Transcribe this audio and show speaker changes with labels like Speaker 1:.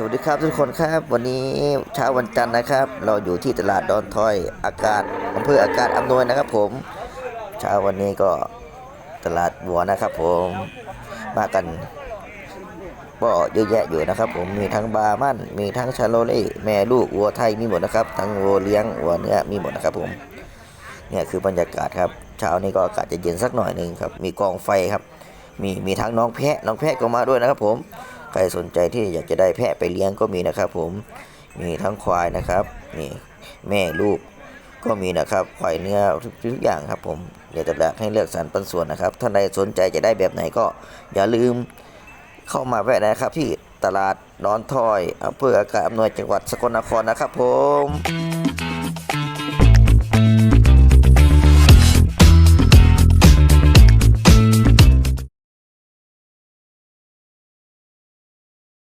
Speaker 1: สวัสดีครับทุกคนครับ วันนี้เช้าวันจันทร์นะครับ เราอยู่ที่ตลาดดอนทอยอากาศอำเภออากาศอำนวยนะครับผมเช้าวันนี้ก็ตลาดบัวนะครับ ผมมากันก็เยอะแยะอยู่นะครับ ผมมีทั้งบาร์มันมีทั้งชาโลเล่แม่ลูกวัวไทยมีหมดนะครับ ทั้งวัวเลี้ยงวัวเนื้อมีหมดนะครับ ผมเนี่ยคือบรรยากาศครับเช้านี้ก็อากาศจะเย็นสักหน่อยหนึ่งครับมีกองไฟครับ มีมีทั้งน้องแพะน้องแพะก็มาด้วยนะครับ ผม ใครสนใจที่อยากจะได้แพะไปเลี้ยงก็มีนะครับ ผมมีทั้งควายนะครับนี่แม่ลูกก็มีนะครับควายเนื้อทุกทุกอย่างครับ ผมเดี๋ยวจะแบกให้เลือกสรรปันส่วนนะครับท่านใดสนใจจะได้แบบไหนก็ อย่าลืมเข้ามาแวะนะครับที่ตลาดดอนทอยอำเภออากาศอำนวยจังหวัดสกลนครนะครับ ผม